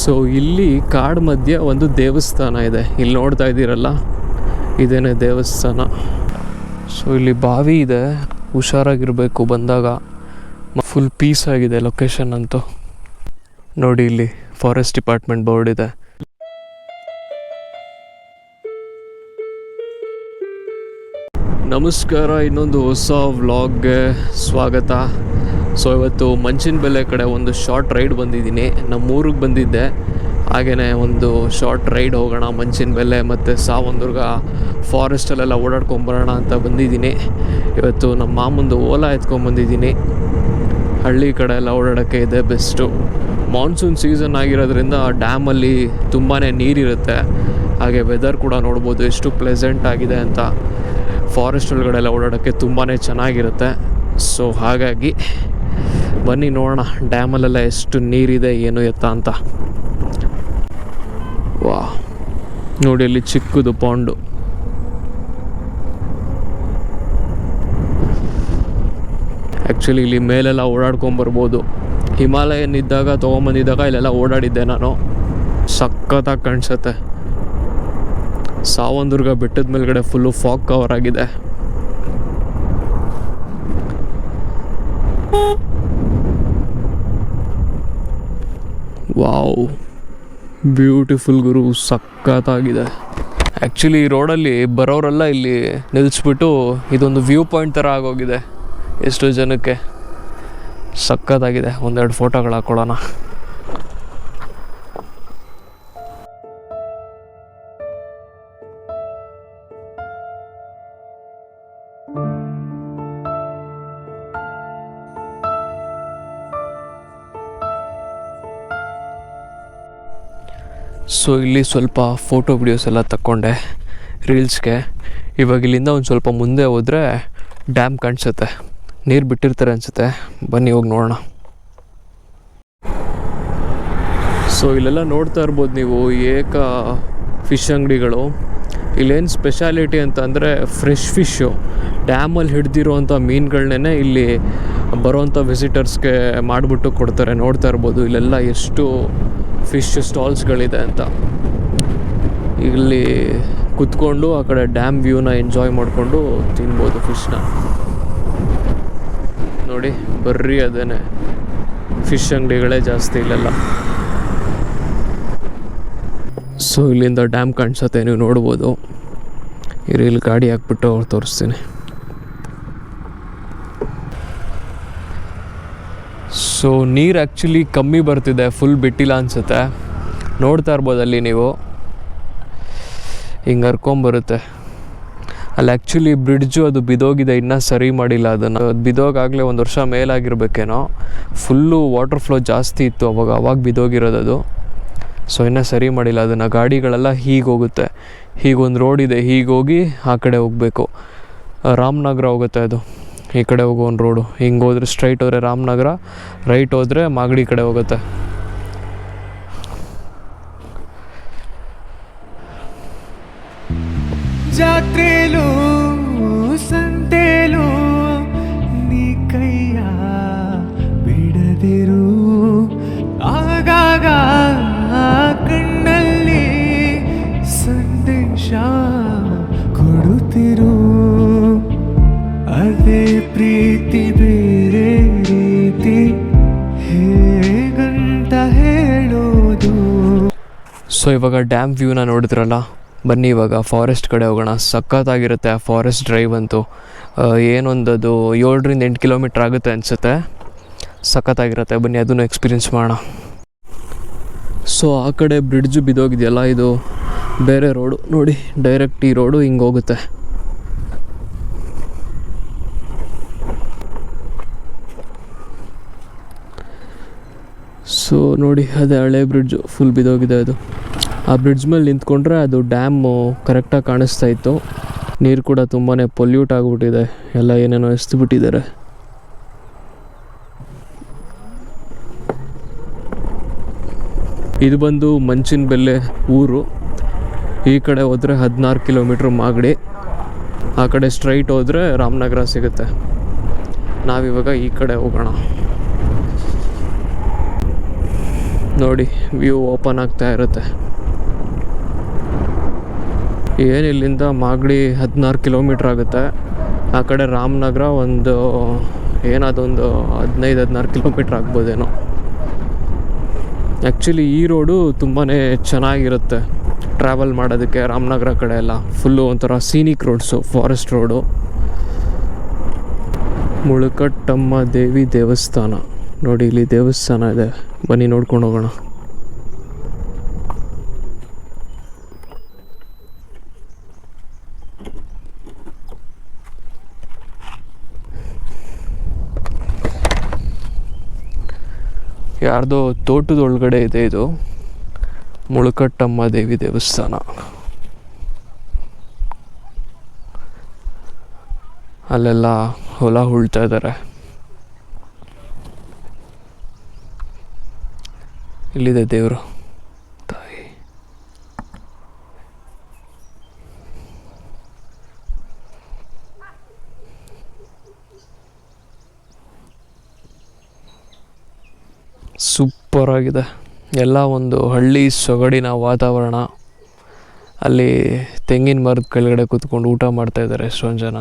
So ಇಲ್ಲಿ ಕಾಡು ಮಧ್ಯೆ ಒಂದು ದೇವಸ್ಥಾನ ಇದೆ. ಇಲ್ಲಿ ನೋಡ್ತಾ ಇದ್ದೀರಲ್ಲ? ಇದೇನೆ ದೇವಸ್ಥಾನ. ಸೊ ಇಲ್ಲಿ ಬಾವಿ ಇದೆ. ಹುಷಾರಾಗಿರಬೇಕು ಬಂದಾಗ. ಫುಲ್ ಪೀಸ್ ಆಗಿದೆ ಲೊಕೇಶನ್ ಅಂತೂ. ನೋಡಿ ಇಲ್ಲಿ ಫಾರೆಸ್ಟ್ ಡಿಪಾರ್ಟ್ಮೆಂಟ್ ಬೋರ್ಡ್ ಇದೆ. ನಮಸ್ಕಾರ, ಇನ್ನೊಂದು ಹೊಸ ವ್ಲಾಗ್ಗೆ ಸ್ವಾಗತ. ಸೊ ಇವತ್ತು ಮಂಚಿನ ಬೆಲೆ ಕಡೆ ಒಂದು ಶಾರ್ಟ್ ರೈಡ್ ಬಂದಿದ್ದೀನಿ. ನಮ್ಮ ಊರಿಗೆ ಬಂದಿದ್ದೆ. ಹಾಗೆಯೇ ಒಂದು ಶಾರ್ಟ್ ರೈಡ್ ಹೋಗೋಣ, ಮಂಚಿನ ಬೆಲೆ ಮತ್ತು ಸಾವಂದುರ್ಗ ಫಾರೆಸ್ಟಲ್ಲೆಲ್ಲ ಓಡಾಡ್ಕೊಂಬರೋಣ ಅಂತ ಬಂದಿದ್ದೀನಿ. ಇವತ್ತು ನಮ್ಮ ಮಾಮಂದು ಓಲಾ ಎತ್ಕೊಂಬಂದಿದ್ದೀನಿ ಹಳ್ಳಿ ಕಡೆ ಎಲ್ಲ ಓಡಾಡೋಕ್ಕೆ ಇದೆ ಬೆಸ್ಟು ಮಾನ್ಸೂನ್ ಸೀಸನ್ ಆಗಿರೋದ್ರಿಂದ ಡ್ಯಾಮಲ್ಲಿ ತುಂಬಾ ನೀರಿರುತ್ತೆ. ಹಾಗೆ ವೆದರ್ ಕೂಡ ನೋಡ್ಬೋದು ಎಷ್ಟು ಪ್ಲೆಸೆಂಟ್ ಆಗಿದೆ ಅಂತ. ಫಾರೆಸ್ಟ್ ಒಳಗಡೆ ಎಲ್ಲ ಓಡಾಡೋಕ್ಕೆ ತುಂಬಾ ಚೆನ್ನಾಗಿರುತ್ತೆ. ಸೊ ಹಾಗಾಗಿ ಬನ್ನಿ ನೋಡೋಣ. ಡ್ಯಾಮಲ್ಲೆಲ್ಲ ಎಷ್ಟು ನೀರಿದೆ, ಏನು ಎತ್ತ ಅಂತ. ವಾ. ನೋಡಿ ಅಲ್ಲಿ ಚಿಕ್ಕದು ಪಾಂಡು. ಆ್ಯಕ್ಚುಲಿ ಇಲ್ಲಿ ಮೇಲೆಲ್ಲ ಓಡಾಡ್ಕೊಂಬರ್ಬೋದು. ಹಿಮಾಲಯನ್ ಇದ್ದಾಗ ತೊಗೊಂಬಂದಿದ್ದಾಗ ಇಲ್ಲೆಲ್ಲ ಓಡಾಡಿದ್ದೆ ನಾನು. ಸಖತ್ತಾಗಿ ಕಾಣಿಸುತ್ತೆ. ಸಾವಂದುರ್ಗ ಬೆಟ್ಟದ ಮೇಲ್ಗಡೆ ಫುಲ್ಲು ಫಾಗ್ ಕವರ್ ಆಗಿದೆ. ವಾವ್ ಬ್ಯೂಟಿಫುಲ್ ಗುರು, ಸಖತ್ತಾಗಿದೆ. ಆ್ಯಕ್ಚುಲಿ ಈ ರೋಡಲ್ಲಿ ಬರೋರೆಲ್ಲ ಇಲ್ಲಿ ನಿಲ್ಲಿಸ್ಬಿಟ್ಟು ಇದೊಂದು ವ್ಯೂ ಪಾಯಿಂಟ್ ಥರ ಆಗೋಗಿದೆ. ಎಷ್ಟು ಜನಕ್ಕೆ ಸಖತ್ತಾಗಿದೆ. ಒಂದೆರಡು ಫೋಟೋಗಳು ಹಾಕ್ಕೊಳ್ಳೋಣ ಸೊ ಇಲ್ಲಿ ಸ್ವಲ್ಪ ಫೋಟೋ ವಿಡಿಯೋಸ್ ಎಲ್ಲ ತಕ್ಕೊಂಡೆ ರೀಲ್ಸ್ಗೆ ಇವಾಗ ಇಲ್ಲಿಂದ ಒಂದು ಸ್ವಲ್ಪ ಮುಂದೆ ಹೋದರೆ ಡ್ಯಾಮ್ ಕಾಣಿಸುತ್ತೆ. ನೀರು ಬಿಟ್ಟಿರ್ತಾರೆ ಅನಿಸುತ್ತೆ. ಬನ್ನಿ, ಹೋಗಿ ನೋಡೋಣ. ಸೊ ಇಲ್ಲೆಲ್ಲ ನೋಡ್ತಾ ಇರ್ಬೋದು ನೀವು, ಏಕ ಫಿಶ್ ಅಂಗಡಿಗಳು. ಇಲ್ಲೇನು ಸ್ಪೆಷಾಲಿಟಿ ಅಂತ ಅಂದರೆ ಫ್ರೆಶ್ ಫಿಶ್ಶು ಡ್ಯಾಮಲ್ಲಿ ಹಿಡ್ದಿರೋವಂಥ ಮೀನುಗಳನ್ನೇ ಇಲ್ಲಿ ಬರೋವಂಥ ವಿಸಿಟರ್ಸ್ಗೆ ಮಾಡಿಬಿಟ್ಟು ಕೊಡ್ತಾರೆ. ನೋಡ್ತಾ ಇರ್ಬೋದು, ಇಲ್ಲೆಲ್ಲ ಎಷ್ಟು ಫಿಶ್ ಸ್ಟಾಲ್ಸ್ಗಳಿದೆ ಅಂತ. ಇಲ್ಲಿ ಕುತ್ಕೊಂಡು ಆ ಕಡೆ ಡ್ಯಾಮ್ ವ್ಯೂನ ಎಂಜಾಯ್ ಮಾಡಿಕೊಂಡು ತಿನ್ಬೋದು ಫಿಶ್ನ. ನೋಡಿ, ಬರ್ರಿ ಅದೇನೆ. ಫಿಶ್ ಅಂಗಡಿಗಳೇ ಜಾಸ್ತಿ ಇಲ್ಲೆಲ್ಲ. ಸೊ ಇಲ್ಲಿಂದ ಡ್ಯಾಮ್ ಕಾಣಿಸುತ್ತೆ, ನೀವು ನೋಡ್ಬೋದು. ಇಲ್ಲಿ ಗಾಡಿ ಹಾಕ್ಬಿಟ್ಟು ಅವ್ರು ತೋರಿಸ್ತೀನಿ. ಸೊ ನೀರು ಆ್ಯಕ್ಚುಲಿ ಕಮ್ಮಿ ಬರ್ತಿದೆ ಫುಲ್ ಬಿಟ್ಟಿಲ್ಲ ಅನಿಸುತ್ತೆ. ನೋಡ್ತಾ ಇರ್ಬೋದು ಅಲ್ಲಿ ನೀವು. ಹಿಂಗೆ ಹರ್ಕೊಂಬರುತ್ತೆ ಅಲ್ಲಿ ಆ್ಯಕ್ಚುಲಿ ಬ್ರಿಡ್ಜು ಅದು ಬಿದೋಗಿದೆ, ಇನ್ನೂ ಸರಿ ಮಾಡಿಲ್ಲ ಅದನ್ನು. ಅದು ಬಿದೋಗಾಗಲೇ ಒಂದು ವರ್ಷ ಮೇಲಾಗಿರ್ಬೇಕೇನೋ. ಫುಲ್ಲು ವಾಟರ್ ಫ್ಲೋ ಜಾಸ್ತಿ ಇತ್ತು ಅವಾಗ ಅವಾಗ ಬಿದೋಗಿರೋದು ಅದು. ಸೊ ಇನ್ನೂ ಸರಿ ಮಾಡಿಲ್ಲ ಅದನ್ನು. ಗಾಡಿಗಳೆಲ್ಲ ಹೀಗೆ ಹೋಗುತ್ತೆ. ಹೀಗೊಂದು ರೋಡ್ ಇದೆ ಹೀಗೆ ಆ ಕಡೆ ಹೋಗಬೇಕು. ರಾಮನಗರ ಹೋಗುತ್ತೆ ಅದು. ಈ ಕಡೆ ಹೋಗೋ ಒಂದು ರೋಡು ಹಿಂಗೆ ಹೋದರೆ ಸ್ಟ್ರೈಟ್ ಹೋದರೆ ರಾಮನಗರ ರೈಟ್ ಹೋದರೆ ಮಾಗಡಿ ಕಡೆ ಹೋಗುತ್ತೆ. ಜಾತ್ರೆಲು ಸೊ ಇವಾಗ ಡ್ಯಾಮ್ ವ್ಯೂನ ನೋಡಿದ್ರಲ್ಲ? ಬನ್ನಿ ಇವಾಗ ಫಾರೆಸ್ಟ್ ಕಡೆ ಹೋಗೋಣ. ಸಖತ್ತಾಗಿರುತ್ತೆ ಆ ಫಾರೆಸ್ಟ್ ಡ್ರೈವ್ ಅಂತೂ. ಏನೊಂದದು ಏಳರಿಂದ ಎಂಟು ಕಿಲೋಮೀಟ್ರ್ ಆಗುತ್ತೆ ಅನಿಸುತ್ತೆ. ಸಖತ್ತಾಗಿರುತ್ತೆ. ಬನ್ನಿ, ಅದನ್ನು ಎಕ್ಸ್ಪೀರಿಯನ್ಸ್ ಮಾಡೋಣ. ಸೊ ಆ ಕಡೆ ಬ್ರಿಡ್ಜು ಬಿದ್ದೋಗಿದೆಯಲ್ಲ ಇದು? ಬೇರೆ ರೋಡು ನೋಡಿ ಡೈರೆಕ್ಟ್ ಈ ರೋಡು ಹಿಂಗೆ ಹೋಗುತ್ತೆ. ಸೊ ನೋಡಿ, ಅದೇ ಹಳೆ ಬ್ರಿಡ್ಜು ಫುಲ್ ಬಿದ್ದೋಗಿದೆ ಅದು. ಆ ಬ್ರಿಡ್ಜ್ ಮೇಲೆ ನಿಂತ್ಕೊಂಡ್ರೆ ಅದು ಡ್ಯಾಮು ಕರೆಕ್ಟಾಗಿ ಕಾಣಿಸ್ತಾ ಇತ್ತು. ನೀರು ಕೂಡ ತುಂಬಾ ಪೊಲ್ಯೂಟ್ ಆಗಿಬಿಟ್ಟಿದೆ. ಎಲ್ಲ ಏನೇನೋ ಎಸ್ದುಬಿಟ್ಟಿದ್ದಾರೆ ಇದು ಬಂದು ಮಂಚಿನ ಬೆಲ್ಲೆ ಊರು. ಈ ಕಡೆ ಹೋದರೆ ಹದಿನಾರು ಕಿಲೋಮೀಟ್ರ್ ಮಾಗಡಿ. ಆ ಕಡೆ ಸ್ಟ್ರೈಟ್ ಹೋದರೆ ರಾಮನಗರ ಸಿಗುತ್ತೆ. ನಾವಿವಾಗ ಈ ಕಡೆ ಹೋಗೋಣ. ನೋಡಿ ವ್ಯೂ ಓಪನ್ ಆಗ್ತಾ ಇರುತ್ತೆ. ಏನು ಇಲ್ಲಿಂದ ಮಾಗಡಿ ಹದಿನಾರು ಕಿಲೋಮೀಟ್ರ್ ಆಗುತ್ತೆ. ಆ ಕಡೆ ರಾಮನಗರ ಒಂದು ಏನದೊಂದು ಹದಿನೈದು, ಹದಿನಾರು ಕಿಲೋಮೀಟ್ರ್ ಆಗ್ಬೋದೇನೋ. ಆ್ಯಕ್ಚುಲಿ ಈ ರೋಡು ತುಂಬಾ ಚೆನ್ನಾಗಿರುತ್ತೆ. ಟ್ರಾವೆಲ್ ಮಾಡೋದಕ್ಕೆ ರಾಮನಗರ ಕಡೆ ಎಲ್ಲ. ಫುಲ್ಲು ಒಂಥರ scenic roads forest road Mulukattamma Devi ದೇವಸ್ಥಾನ. ನೋಡಿ, ಇಲ್ಲಿ ದೇವಸ್ಥಾನ ಇದೆ. ಬನ್ನಿ ನೋಡ್ಕೊಂಡು ಹೋಗೋಣ. ಯಾರ್ದೋ ತೋಟದ ಒಳಗಡೆ ಇದೆ ಇದು. ಮುಳುಕಟ್ಟಮ್ಮ ದೇವಿ ದೇವಸ್ಥಾನ. ಅಲ್ಲೆಲ್ಲ ಹೊಲ ಉಳ್ತಾ ಇದ್ದಾರೆ. ಇಲ್ಲಿದೆ ದೇವರು. ಸೂಪರ್ ಆಗಿದೆ. ಎಲ್ಲ ಒಂದು ಹಳ್ಳಿ ಸೊಗಡಿನ ವಾತಾವರಣ. ಅಲ್ಲಿ ತೆಂಗಿನ ಮರದ ಕೆಳಗಡೆ ಕೂತ್ಕೊಂಡು ಊಟ ಮಾಡ್ತಾ ಇದ್ದಾರೆ ಎಷ್ಟೊಂದು ಜನ.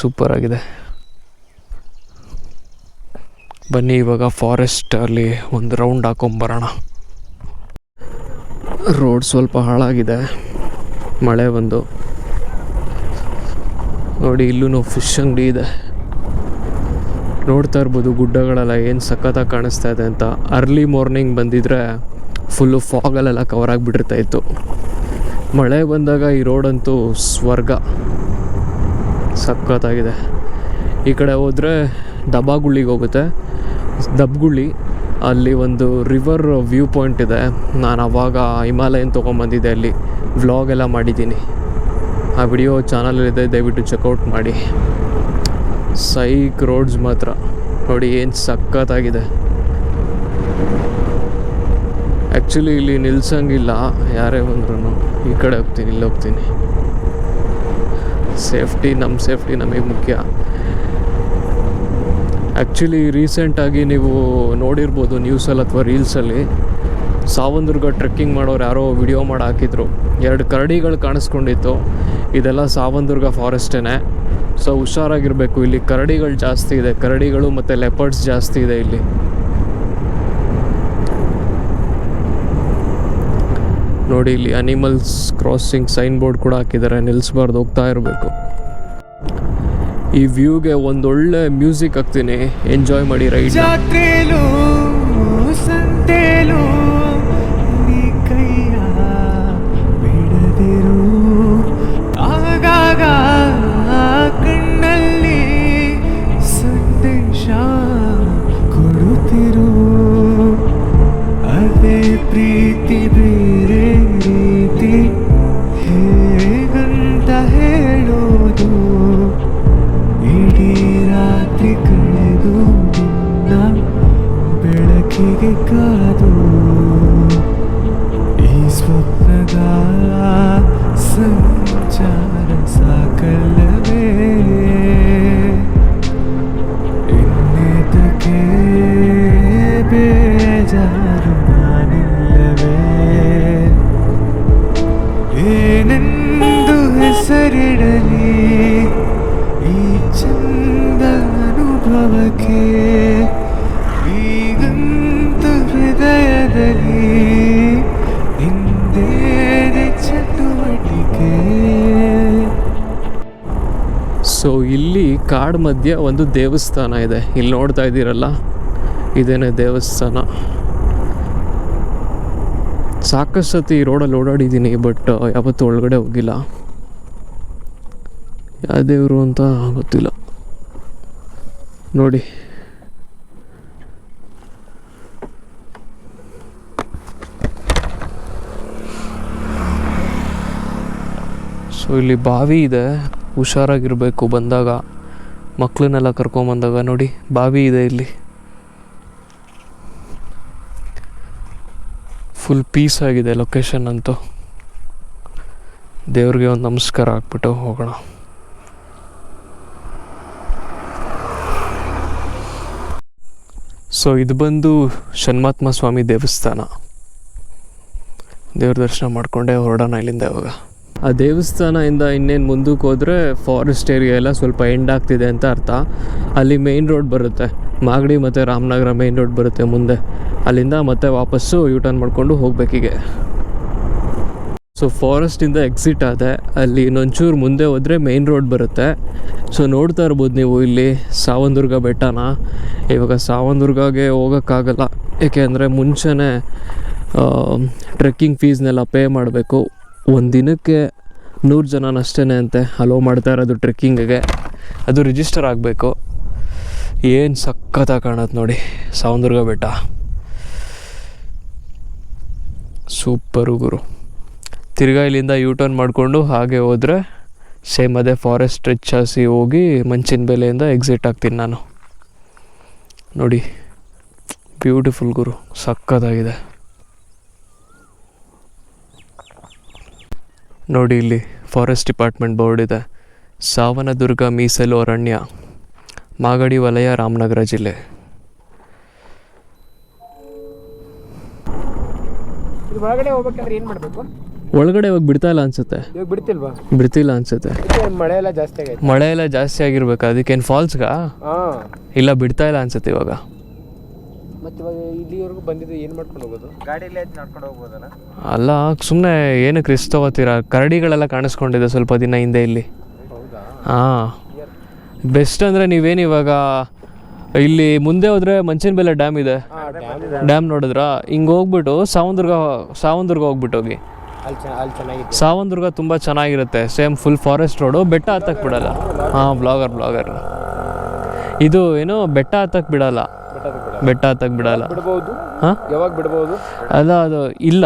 ಸೂಪರ್ ಆಗಿದೆ. ಬನ್ನಿ ಇವಾಗ ಫಾರೆಸ್ಟ್ ಅಲ್ಲಿ ಒಂದು ರೌಂಡ್ ಹಾಕೊಂಬರೋಣ ರೋಡ್ ಸ್ವಲ್ಪ ಹಾಳಾಗಿದೆ. ಮಳೆ ಬಂದು. ನೋಡಿ ಇಲ್ಲೂ ಫಿಶ್ ಅಂಗಡಿ ಇದೆ. ನೋಡ್ತಾ ಇರ್ಬೋದು ಗುಡ್ಡಗಳೆಲ್ಲ ಏನು ಸಖತ್ತಾಗಿ ಕಾಣಿಸ್ತಾ ಇದೆ ಅಂತ. ಅರ್ಲಿ ಮಾರ್ನಿಂಗ್ ಬಂದಿದ್ರೆ ಫುಲ್ಲು ಫಾಗಲೆಲ್ಲ ಕವರ್ ಆಗಿಬಿಟ್ಟಿರ್ತಾ ಇತ್ತು. ಮಳೆ ಬಂದಾಗ ಈ ರೋಡಂತೂ ಸ್ವರ್ಗ. ಸಖತ್ತಾಗಿದೆ. ಈ ಕಡೆ ಹೋದರೆ ದಬಾಗುಳ್ಳಿಗೆ ಹೋಗುತ್ತೆ. ದಬ್ಗುಳ್ಳಿ ಅಲ್ಲಿ ಒಂದು ರಿವರ್ ವ್ಯೂ ಪಾಯಿಂಟ್ ಇದೆ. ನಾನು ಅವಾಗ ಹಿಮಾಲಯನ್ ತೊಗೊಂಬಂದಿದ್ದೆ ಅಲ್ಲಿ. ವ್ಲಾಗೆಲ್ಲ ಮಾಡಿದ್ದೀನಿ. ಆ ವಿಡಿಯೋ ಚಾನಲಲ್ಲಿದೆ ದಯವಿಟ್ಟು ಚೆಕ್ಔಟ್ ಮಾಡಿ. ಸೈಕ್ ರೋಡ್ಸ್ ಮಾತ್ರ. ನೋಡಿ, ಏನು ಸಖತ್ತಾಗಿದೆ. ಆ್ಯಕ್ಚುಲಿ ಇಲ್ಲಿ ನಿಲ್ಸಂಗಿಲ್ಲ. ಯಾರೇ ಬಂದ್ರೂ ಈ ಕಡೆ ಹೋಗ್ತೀನಿ, ಇಲ್ಲಿ ಹೋಗ್ತೀನಿ. ಸೇಫ್ಟಿ ನಮ್ಮ ಸೇಫ್ಟಿ ನಮಗೆ ಮುಖ್ಯ. ಆ್ಯಕ್ಚುಲಿ ರೀಸೆಂಟಾಗಿ ನೀವು ನೋಡಿರ್ಬೋದು ನ್ಯೂಸಲ್ಲಿ ಅಥವಾ ರೀಲ್ಸಲ್ಲಿ ಸಾವಂದುರ್ಗ ಟ್ರೆಕ್ಕಿಂಗ್ ಮಾಡೋರು ಯಾರೋ ವಿಡಿಯೋ ಮಾಡಿ ಹಾಕಿದ್ರು. ಎರಡು ಕರಡಿಗಳು ಕಾಣಿಸ್ಕೊಂಡಿತ್ತು. ಇದೆಲ್ಲ ಸಾವಂದುರ್ಗ ಫಾರೆಸ್ಟೇ ಸೊ ಹುಷಾರಾಗಿರಬೇಕು. ಇಲ್ಲಿ ಕರಡಿಗಳು ಜಾಸ್ತಿ ಇದೆ. ಕರಡಿಗಳು ಮತ್ತು ಲೆಪರ್ಡ್ಸ್ ಜಾಸ್ತಿ ಇದೆ ಇಲ್ಲಿ. ನೋಡಿ, ಇಲ್ಲಿ ಅನಿಮಲ್ಸ್ ಕ್ರಾಸಿಂಗ್ ಸೈನ್ ಬೋರ್ಡ್ ಕೂಡ ಹಾಕಿದ್ದಾರೆ. ನಿಲ್ಲಿಸಬಾರ್ದು ಹೋಗ್ತಾ ಇರಬೇಕು. ಈ ವ್ಯೂಗೆ ಒಂದೊಳ್ಳೆ ಮ್ಯೂಸಿಕ್ ಹಾಕ್ತೀನಿ. ಎಂಜಾಯ್ ಮಾಡಿ ರೈಡ್ ಸಂತೇಲು. ಕಳೆದು ಬೆಳಕಿಗೆ ಕಾದು ಕಾಡ್ ಮಧ್ಯೆ ಒಂದು ದೇವಸ್ಥಾನ ಇದೆ. ಇಲ್ಲಿ ನೋಡ್ತಾ ಇದ್ದೀರಲ್ಲ? ಇದೇನೆ ದೇವಸ್ಥಾನ. ಸಾಕಷ್ಟು ಸತಿ ರೋಡಲ್ಲಿ ಓಡಾಡಿದ್ದೀನಿ, ಬಟ್ ಯಾವತ್ತೂ ಒಳಗಡೆ ಹೋಗಿಲ್ಲ. ಯಾವ ದೇವರು ಅಂತ ಗೊತ್ತಿಲ್ಲ. ನೋಡಿ. ಸೊ ಇಲ್ಲಿ ಬಾವಿ ಇದೆ. ಹುಷಾರಾಗಿರಬೇಕು ಬಂದಾಗ. ಮಕ್ಕಳನ್ನೆಲ್ಲ ಕರ್ಕೊಂಬಂದಾಗ ನೋಡಿ, ಬಾವಿ ಇದೆ ಇಲ್ಲಿ. ಫುಲ್ ಪೀಸ್ ಆಗಿದೆ ಲೊಕೇಶನ್ ಅಂತೂ. ದೇವ್ರಿಗೆ ಒಂದು ನಮಸ್ಕಾರ ಹಾಕ್ಬಿಟ್ಟು ಹೋಗೋಣ. ಸೊ ಇದು ಬಂದು ಷಣ್ಮಾತ್ಮ ಸ್ವಾಮಿ ದೇವಸ್ಥಾನ. ದೇವ್ರ ದರ್ಶನ ಮಾಡಿಕೊಂಡೆ ಹೊರಡೋಣ ಇಲ್ಲಿಂದ ಇವಾಗ. ಆ ದೇವಸ್ಥಾನದಿಂದ ಇನ್ನೇನು ಮುಂದಕ್ಕೆ ಹೋದರೆ ಫಾರೆಸ್ಟ್ ಏರಿಯಾ ಎಲ್ಲ ಸ್ವಲ್ಪ ಎಂಡ್ ಆಗ್ತಿದೆ ಅಂತ ಅರ್ಥ. ಅಲ್ಲಿ ಮೇಯ್ನ್ ರೋಡ್ ಬರುತ್ತೆ. ಮಾಗಡಿ ಮತ್ತು ರಾಮನಗರ ಮೇಯ್ನ್ ರೋಡ್ ಬರುತ್ತೆ ಮುಂದೆ. ಅಲ್ಲಿಂದ ಮತ್ತೆ ವಾಪಸ್ಸು ಯೂಟರ್ನ್ ಮಾಡಿಕೊಂಡು ಹೋಗ್ಬೇಕೀಗೆ ಸೊ ಫಾರೆಸ್ಟಿಂದ ಎಕ್ಸಿಟ್ ಆದೆ. ಅಲ್ಲಿ ಇನ್ನೊಂಚೂರು ಮುಂದೆ ಹೋದರೆ ಮೇಯ್ನ್ ರೋಡ್ ಬರುತ್ತೆ. ಸೊ ನೋಡ್ತಾ ಇರ್ಬೋದು ನೀವು ಇಲ್ಲಿ ಸಾವನ್ದುರ್ಗ ಬೆಟ್ಟನ. ಇವಾಗ ಸಾವನ್ದುರ್ಗಾಗೆ ಹೋಗೋಕ್ಕಾಗಲ್ಲ. ಏಕೆಂದರೆ ಮುಂಚೆನೇ ಟ್ರೆಕ್ಕಿಂಗ್ ಫೀಸ್ನೆಲ್ಲ ಪೇ ಮಾಡಬೇಕು. ಒಂದು ದಿನಕ್ಕೆ ನೂರು ಜನನಷ್ಟೇ ಅಂತೆ. ಅಲೋ ಮಾಡ್ತಾ ಇರೋದು ಟ್ರೆಕ್ಕಿಂಗಿಗೆ ಅದು ರಿಜಿಸ್ಟರ್ ಆಗಬೇಕು. ಏನು ಸಖತ್ತಾಗಿ ಕಾಣತ್ತೆ ನೋಡಿ. ಸಾವಂದುರ್ಗ ಬೆಟ್ಟ. ಸೂಪರು ಗುರು. ತಿರ್ಗಾ ಇಲ್ಲಿಂದ ಯೂ ಟರ್ನ್ ಮಾಡಿಕೊಂಡು ಹಾಗೆ ಹೋದರೆ ಸೇಮ್ ಅದೇ ಫಾರೆಸ್ಟ್ ರಿಚ್ ಹಸಿ ಹೋಗಿ ಮಂಚಿನ ಬೆಲೆಯಿಂದ ಎಕ್ಸಿಟ್ ಆಗ್ತೀನಿ ನಾನು. ನೋಡಿ. ಬ್ಯೂಟಿಫುಲ್ ಗುರು. ಸಕ್ಕತ್ತಾಗಿದೆ ನೋಡಿ ಇಲ್ಲಿ ಫಾರೆಸ್ಟ್ ಡಿಪಾರ್ಟ್ಮೆಂಟ್ ಬೋರ್ಡ್ ಇದೆ. ಸಾವನದುರ್ಗ ಮೀಸಲು ಅರಣ್ಯ ಮಾಗಡಿ ವಲಯ ರಾಮನಗರ ಜಿಲ್ಲೆ. ಒಳಗಡೆ ಹೋಗ್ಬೇಕಂದ್ರೆ ಏನು ಮಾಡಬೇಕು? ಒಳಗಡೆ ಇವಾಗ ಬಿಡ್ತಾ ಇಲ್ಲ ಅನ್ಸುತ್ತೆ. ಇವಾಗ ಬಿಡ್ತಿಲ್ವಾ? ಬಿಡ್ತಿಲ್ಲ ಅನ್ಸುತ್ತೆ. ಮಳೆ ಎಲ್ಲ ಜಾಸ್ತಿ ಆಗೈತೆ. ಮಳೆ ಎಲ್ಲ ಜಾಸ್ತಿ ಆಗಿರ್ಬೇಕು ಅದಕ್ಕೇನು ಫಾಲ್ಸ್ಗಾ ಇಲ್ಲ ಬಿಡ್ತಾ ಇಲ್ಲ ಅನ್ಸುತ್ತೆ ಇವಾಗ. ಮತ್ತೆ ಇವಾಗ ಇಲ್ಲಿವರೆಗೂ ಬಂದಿದ್ದು ಏನು ಮಾಡ್ಕೊಂಡು ಹೋಗೋದು? ಗಾಡಿಯಲ್ಲಿ ಆಯ್ತು ನಡ್ಕೊಂಡು ಹೋಗ್ಬೋದಲ್ಲ? ಅಲ್ಲ ಸುಮ್ಮನೆ ಏನು ರಿಸ್ಕ್ ತಗೋತೀರಾ ಕರಡಿಗಳೆಲ್ಲ ಕಾಣಿಸ್ಕೊಂಡಿದೆ ಸ್ವಲ್ಪ ದಿನ ಹಿಂದೆ ಇಲ್ಲಿ. ಹೌದಾ? ಹಾಂ. ಬೆಸ್ಟ್ ಅಂದರೆ ನೀವೇನು ಇವಾಗ ಇಲ್ಲಿ ಮುಂದೆ ಹೋದರೆ ಮಂಚಿನ ಬೆಲೆ ಡ್ಯಾಮ್ ಇದೆ. ಡ್ಯಾಮ್ ನೋಡಿದ್ರಾ? ಹಿಂಗೆ ಹೋಗ್ಬಿಟ್ಟು ಸಾವಂದುರ್ಗ ಸಾವಂದುರ್ಗ ಹೋಗ್ಬಿಟ್ಟು ಹೋಗಿ. ಅಲ್ಲಿ ಚೆನ್ನ ಅಲ್ಲಿ ಚೆನ್ನಾಗಿದೆ ಸಾವಂದುರ್ಗ ತುಂಬ ಚೆನ್ನಾಗಿರುತ್ತೆ. ಸೇಮ್ ಫುಲ್ ಫಾರೆಸ್ಟ್ ರೋಡು ಬೆಟ್ಟ ಹತ್ತಕ್ಕೆ ಬಿಡಲ್ಲ. ಹಾಂ ಬ್ಲಾಗರ್ ಬ್ಲಾಗರ್ ಇದು ಏನು ಬೆಟ್ಟ ಹತ್ತಕ್ಕೆ ಬಿಡಲ್ಲ. ಬೆಟ್ಟ ಹತ್ತಕ್ಕೆ ಬಿಡಲ್ಲ ಬಿಡ್ಬೋದು? ಹಾಂ? ಯಾವಾಗ ಬಿಡ್ಬೋದು? ಅಲ್ಲ ಅದು ಇಲ್ಲ.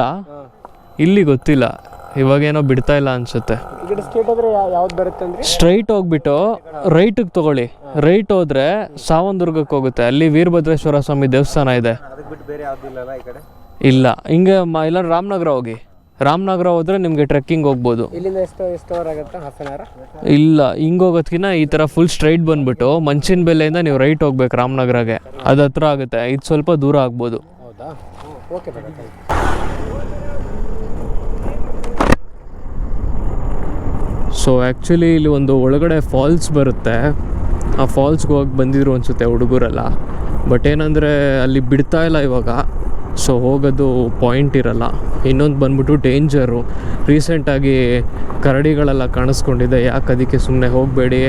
ಇಲ್ಲಿ ಗೊತ್ತಿಲ್ಲ. ಇವಾಗೇನೋ ಬಿಡ್ತಾ ಇಲ್ಲ ಅನ್ಸುತ್ತೆ. ಯಾವ್ದು ಬರುತ್ತೆ ಅಂದರೆ? ಸ್ಟ್ರೈಟ್ ಹೋಗ್ಬಿಟ್ಟು ರೈಟಿಗೆ ತಗೊಳ್ಳಿ. ರೈಟ್ ಹೋದ್ರೆ ಸಾವಂದುರ್ಗಕ್ಕೆ ಹೋಗುತ್ತೆ. ಅಲ್ಲಿ ವೀರಭದ್ರೇಶ್ವರ ಸ್ವಾಮಿ ದೇವಸ್ಥಾನ ಇದೆ. ಇಲ್ಲ. ಹಿಂಗೆ ಮ ಇಲ್ಲ ರಾಮನಗರ ಹೋಗಿ. ರಾಮನಗರ ಹೋದ್ರೆ ನಿಮಗೆ ಟ್ರೆಕ್ಕಿಂಗ್ ಹೋಗ್ಬೋದು. ಇಲ್ಲಿಂದ ಎಷ್ಟು ಎಷ್ಟು ಅವರ್ ಆಗುತ್ತೆ? ಹಾಫ್ ಆನ್ ಅವರ್ ಇಲ್ಲ ಹಿಂಗೆ ಹೋಗೋದ್ಕಿಂತ ಈ ಥರ ಫುಲ್ ಸ್ಟ್ರೈಟ್ ಬಂದ್ಬಿಟ್ಟು ಮಂಚಿನ ಬೆಲೆಯಿಂದ ನೀವು ರೈಟ್ ಹೋಗ್ಬೇಕು ರಾಮನಗರಗೆ. ಅದು ಹತ್ರ ಆಗುತ್ತೆ ಇದು ಸ್ವಲ್ಪ ದೂರ ಆಗ್ಬೋದು. ಹೌದಾ? ಓಕೆ ಸೊ ಆ್ಯಕ್ಚುಲಿ ಇಲ್ಲಿ ಒಂದು ಒಳಗಡೆ ಫಾಲ್ಸ್ ಬರುತ್ತೆ. ಆ ಫಾಲ್ಸ್ಗೆ ಹೋಗಿ ಬಂದಿದ್ರು ಅನಿಸುತ್ತೆ ಹುಡುಗರೆಲ್ಲ. ಬಟ್ ಏನಂದರೆ ಅಲ್ಲಿ ಬಿಡ್ತಾ ಇಲ್ಲ ಇವಾಗ. ಸೊ ಹೋಗೋದು ಪಾಯಿಂಟ್ ಇರಲ್ಲ. ಇನ್ನೊಂದು ಬಂದ್ಬಿಟ್ಟು ಡೇಂಜರು ರೀಸೆಂಟಾಗಿ ಕರಡಿಗಳೆಲ್ಲ ಕಾಣಿಸ್ಕೊಂಡಿದೆ. ಯಾಕೆ ಅದಕ್ಕೆ ಸುಮ್ಮನೆ ಹೋಗಬೇಡಿ?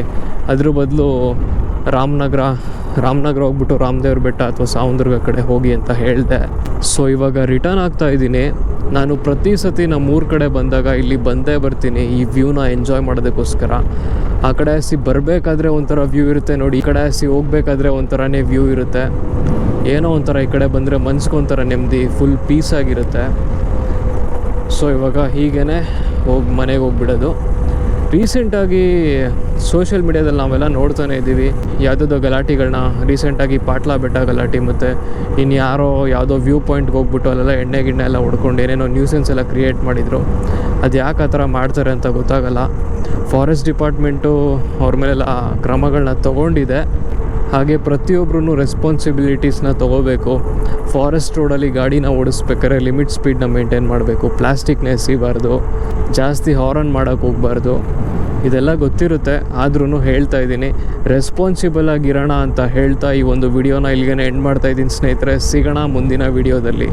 ಅದ್ರ ಬದಲು ರಾಮನಗರ ರಾಮನಗರ ಹೋಗ್ಬಿಟ್ಟು ರಾಮದೇವ್ರ ಬೆಟ್ಟ ಅಥವಾ ಸಾವಂದುರ್ಗ ಕಡೆ ಹೋಗಿ ಅಂತ ಹೇಳಿದೆ. ಸೊ ಇವಾಗ ರಿಟರ್ನ್ ಆಗ್ತಾ ಇದ್ದೀನಿ. ನಾನು ಪ್ರತಿ ಸತಿ ನಮ್ಮ ಊರ ಕಡೆ ಬಂದಾಗ ಇಲ್ಲಿ ಬಂದೇ ಬರ್ತೀನಿ. ಈ ವ್ಯೂನ ಎಂಜಾಯ್ ಮಾಡೋದಕ್ಕೋಸ್ಕರ. ಆ ಕಡೆ ಹಸಿ ಬರಬೇಕಾದ್ರೆ ಒಂಥರ ವ್ಯೂ ಇರುತ್ತೆ ನೋಡಿ. ಈ ಕಡೆ ಹಸಿ ಹೋಗ್ಬೇಕಾದ್ರೆ ಒಂಥರನೇ ವ್ಯೂ ಇರುತ್ತೆ. ಏನೋ ಒಂಥರ ಈ ಕಡೆ ಬಂದರೆ ಮನ್ಸ್ಕೊಂಥರ ನೆಮ್ಮದಿ ಫುಲ್ ಪೀಸ್ ಆಗಿರುತ್ತೆ. ಸೊ ಇವಾಗ ಹೀಗೇ ಹೋಗಿ, ಮನೆಗೆ ಹೋಗ್ಬಿಡೋದು. ರೀಸೆಂಟಾಗಿ ಸೋಷಿಯಲ್ ಮೀಡ್ಯಾದಲ್ಲಿ ನಾವೆಲ್ಲ ನೋಡ್ತಾನೆ ಇದ್ದೀವಿ. ಯಾವುದೋ ಗಲಾಟೆಗಳನ್ನ ರೀಸೆಂಟಾಗಿ ಪಾಟ್ಲಾ ಬೆಟ್ಟ ಗಲಾಟೆ ಮತ್ತು ಇನ್ಯಾರೋ ಯಾರೋ ಯಾವುದೋ ವ್ಯೂ ಪಾಯಿಂಟ್ಗೆ ಹೋಗ್ಬಿಟ್ಟು ಅಲ್ಲೆಲ್ಲ ಎಣ್ಣೆ ಗಿಣ್ಣೆ ಎಲ್ಲ ಹೊಡ್ಕೊಂಡು ಏನೇನೋ ನ್ಯೂಸೆನ್ಸ್ ಎಲ್ಲ ಕ್ರಿಯೇಟ್ ಮಾಡಿದರು. ಅದು ಯಾಕೆ ಆ ಥರ ಮಾಡ್ತಾರೆ ಅಂತ ಗೊತ್ತಾಗಲ್ಲ. ಫಾರೆಸ್ಟ್ ಡಿಪಾರ್ಟ್ಮೆಂಟು ಅವ್ರ ಮೇಲೆಲ್ಲ ಕ್ರಮಗಳನ್ನ ತಗೊಂಡಿದೆ. ಹಾಗೆ ಪ್ರತಿಯೊಬ್ಬರೂ ರೆಸ್ಪಾನ್ಸಿಬಿಲಿಟೀಸ್ನ ತೊಗೋಬೇಕು. ಫಾರೆಸ್ಟ್ ರೋಡಲ್ಲಿ ಗಾಡಿನ ಓಡಿಸ್ಬೇಕಾದ್ರೆ ಲಿಮಿಟ್ ಸ್ಪೀಡ್ನ ಮೇಂಟೈನ್ ಮಾಡಬೇಕು. ಪ್ಲಾಸ್ಟಿಕ್ನ ಎಸಿಬಾರ್ದು. ಜಾಸ್ತಿ ಹಾರನ್ ಮಾಡೋಕೆ ಹೋಗ್ಬಾರ್ದು. ಇದೆಲ್ಲ ಗೊತ್ತಿರುತ್ತೆ ಆದ್ರೂ ಹೇಳ್ತಾ ಇದ್ದೀನಿ. ರೆಸ್ಪಾನ್ಸಿಬಲ್ ಆಗಿರೋಣ ಅಂತ ಹೇಳ್ತಾ ಈ ಒಂದು ವಿಡಿಯೋನ ಇಲ್ಲಿಗೆ ಎಂಡ್ ಮಾಡ್ತಾ ಇದ್ದೀನಿ ಸ್ನೇಹಿತರೆ. ಸಿಗೋಣ ಮುಂದಿನ ವಿಡಿಯೋದಲ್ಲಿ